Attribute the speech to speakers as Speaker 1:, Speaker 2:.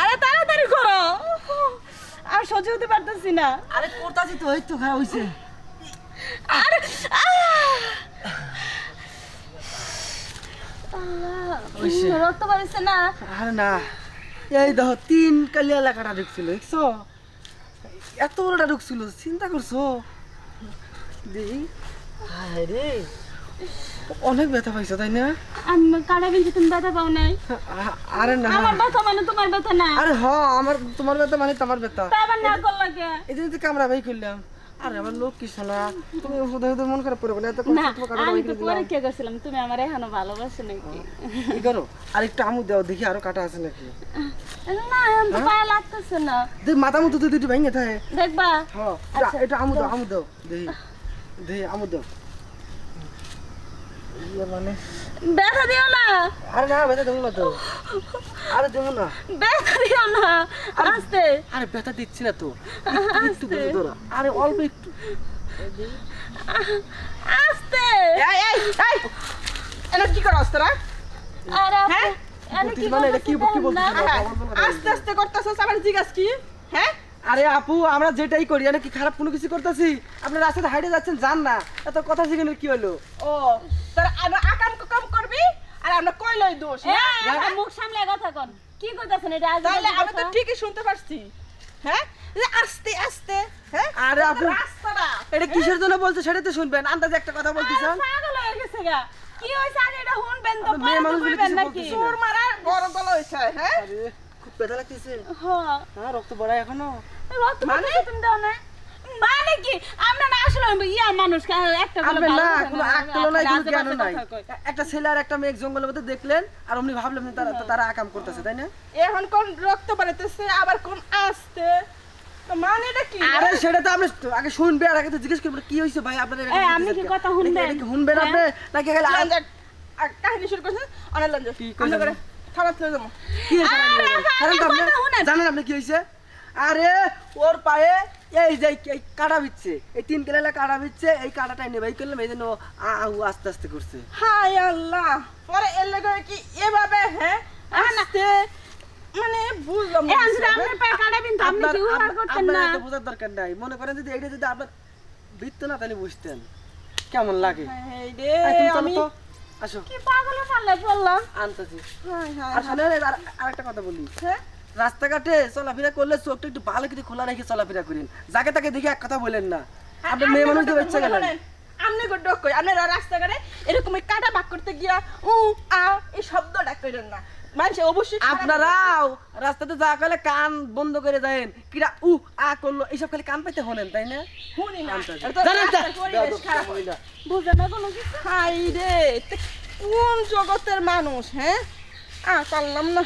Speaker 1: আরে তাড়াতাড়ি করো। আর সহ্য হতে পারতেছি না।
Speaker 2: আরে করতাছি তো এই তো খারাপ হইছে।
Speaker 1: আরে। রক্ত বাড়ছে না?
Speaker 2: আরে না এই দেখো তিন কালিয়া এলাকাটা ঢুকছিল দেখছ? এত বড়টা ঢুকছিল চিন্তা করছ? দেখি হায় রে। অনেক ব্যথা পাইছো তাই না?
Speaker 1: আমি কাটা বিনছি তুমি ব্যথা পাও নাই?
Speaker 2: আরে না।
Speaker 1: আমার ব্যথা মানে তোমার ব্যথা না।
Speaker 2: আরে হ আমার তোমার ব্যথা মানে তোমার ব্যথা।
Speaker 1: তা আবার না করলা কে?
Speaker 2: এই যে কামড়া ভাই করলাম। আরে আমার লোক কি শোনা তুমি ওষুধ হয়তো মন খারাপ করে বলে এত কষ্ট তোমার কাটা
Speaker 1: আমি তো
Speaker 2: করে দিলাম।
Speaker 1: পরীক্ষা করছিলাম? তুমি আমার এখনও ভালোবাসো নাকি?
Speaker 2: কি করো? আর একটু আমু দাও দেখি আরও কাটা আছে নাকি।
Speaker 1: না এখন তো পায়ে লাগতেছে না।
Speaker 2: দেখ মাথা মতো তো দুটো ভেঙে থাকে।
Speaker 1: দেখবা?
Speaker 2: হ্যাঁ এটা আমু দাও আমু দাও। দেখি দেখি আমু দাও। মানে?
Speaker 1: ব্যথা দিও না।
Speaker 2: আরে না ব্যথা দেবো না তো। আরে দেবো না।
Speaker 1: ব্যথা দিও না। আস্তে।
Speaker 2: আরে ব্যথা দিচ্ছি না তো। একটু একটু ধরো। আরে অল্প একটু।
Speaker 1: আস্তে।
Speaker 3: এই এই এই। এটা কি
Speaker 1: আরে
Speaker 3: হ্যাঁ?
Speaker 2: মানে
Speaker 3: আস্তে আস্তে আবার জিজ্ঞাস কি? হ্যাঁ?
Speaker 2: আরে আপু আমরা যেটাই করি কি খারাপ কোনো কিছু করতেছি? আপনি রাস্তাতে হাইটে যাচ্ছেন জান না। এত কথা শিখে কি হলো?
Speaker 3: ও আকাম কুকাম করবি আর আমরা কইলই দোষ হ্যাঁ?
Speaker 1: মুখ সামলে কথা কন। কি কইতাছেন এটা?
Speaker 3: তাহলে আমি তো ঠিকই শুনতে পারছি। হ্যাঁ? আস্তে আস্তে হ্যাঁ?
Speaker 2: আরে আপু এটা কিসের জন্য বলছে সেটা তো শুনবেন আন্দাজে একটা কথা বলতেছেন।
Speaker 1: পাগল হয়ে গেছে গা। কি হইছে? আগে এটা শুনবেন তো
Speaker 2: মেয়ে
Speaker 1: তো
Speaker 2: মানুষ বলে
Speaker 1: নাকি?
Speaker 2: বলতেছি।
Speaker 3: তোর মারা গরম গলা হইছে হ্যাঁ?
Speaker 2: খুব ব্যথা লাগতেছে।
Speaker 1: হ্যাঁ।
Speaker 2: হ্যাঁ রক্ত বড়ায় এখনও।
Speaker 1: রক্ত মানে? তুমি দাও না মানে কি আমরা না আসলে ইয়া মানুষ একটা বলে
Speaker 2: আপনি
Speaker 1: ভালো
Speaker 2: না কোনো
Speaker 1: না,
Speaker 2: নাই কোনো জ্ঞান নাই। একটা ছেলে আর একটা মেয়ে জঙ্গলের মধ্যে দেখলেন আর অমনি ভাবলেন তারা তারা আকাম করতেছে তাই না?
Speaker 3: এখন কোন রক্ত বাড়াইতেছে আবার কোন আসতে তো এটা কি?
Speaker 2: আরে সেটা তো আপনি আগে শুনবে আর আগে তো জিজ্ঞেস করবেন কি হয়েছে ভাই
Speaker 1: আপনি কি কথা শুনবেন?
Speaker 2: শুনবেন আপনি? নাকি খালি
Speaker 3: কাহিনী শুরু করছেন? অনেক
Speaker 2: কি
Speaker 3: করে। যাব
Speaker 2: কি আপনি?
Speaker 1: শুনেন।
Speaker 2: জানেন আপনি কি হয়েছে আরে ওর পায়ে এই যে এই কাটা বিচ্ছে এই তিন কেলা কাটা বিচ্ছে এই কাটাটাই নেবে এই করলাম এই জন্য আস্তে আস্তে করছে।
Speaker 3: হায় আল্লাহ পরে এর লাগে কি এভাবে হ্যাঁ? আসতে মানে বুঝলাম
Speaker 1: এই আপনার পায়ে কাটা বিনতে আপনি কি উহার করতেন না।
Speaker 2: এত বোঝার দরকার নাই। মনে করেন যদি এইটা যদি আপনার বিত্ত না তাহলে বুঝতেন। কেমন লাগে?
Speaker 3: এই রে
Speaker 2: এই, তুমি
Speaker 3: আমি
Speaker 2: আসো।
Speaker 1: কি পাগলে পাল্লে পড়লাম?
Speaker 2: আনতেছি।
Speaker 3: হায় হায়
Speaker 2: আর শোনেন আরেকটা কথা বলি।
Speaker 3: হ্যাঁ?
Speaker 2: রাস্তাঘাটে চলাফেরা করলে চোখটা একটু ভালো করে খোলা রেখে চলাফেরা করেন। যাকে তাকে দেখে এক কথা বলেন না। আপনি মেয়ে মানুষ দিয়ে বাচ্চা গেলেন।
Speaker 3: আমনে গো ডক কই আপনারা রাস্তাঘাটে এরকম কাটা বাক করতে গিয়া উ আ এই শব্দটা কইলেন না। মানুষ অবশ্যই
Speaker 2: আপনারাও রাস্তাতে যা করলে কান বন্ধ করে দেন কিরা উ আ করল এইসব খালি কান পাইতে হলেন তাই না?
Speaker 3: শুনি না। তো
Speaker 2: জানেন তো?
Speaker 1: না কোনো কিছু?
Speaker 3: হাই রে কোন জগতের মানুষ হ্যাঁ? আ পারলাম না।